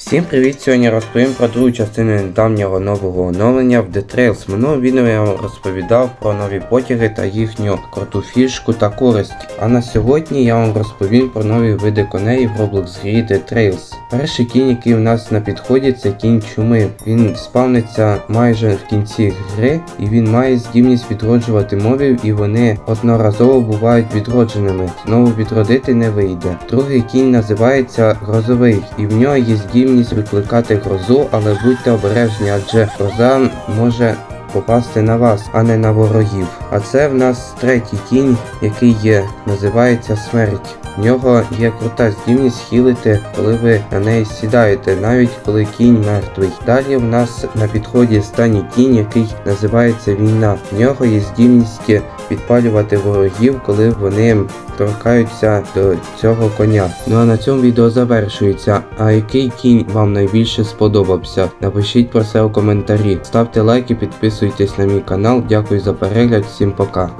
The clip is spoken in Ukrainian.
Всім привіт! Сьогодні розповім про другу частину недавнього нового оновлення в The Trails. Минулого відео я вам розповідав про нові потяги та їхню круту фішку та користь. А на сьогодні я вам розповім про нові види коней в Roblox грі The Trails. Перший кінь, який у нас на підході, це кінь чуми. Він спавниться майже в кінці гри, і він має здібність відроджувати мобів, і вони одноразово бувають відродженими. Знову відродити не вийде. Другий кінь називається грозовий, і в нього є здібність викликати грозу, але будьте обережні, адже гроза може попасти на вас, а не на ворогів. А це в нас третій кінь, який є, називається смерть. В нього є крута здібність хілити, коли ви на неї сідаєте, навіть коли кінь мертвий. Далі в нас на підході останній кінь, який називається війна. В нього є здібність підпалювати ворогів, коли вони торкаються до цього коня. Ну а на цьому відео завершується. А який кінь вам найбільше сподобався? Напишіть про це у коментарі. Ставте лайки, підписуйтесь на мій канал. Дякую за перегляд, всім пока.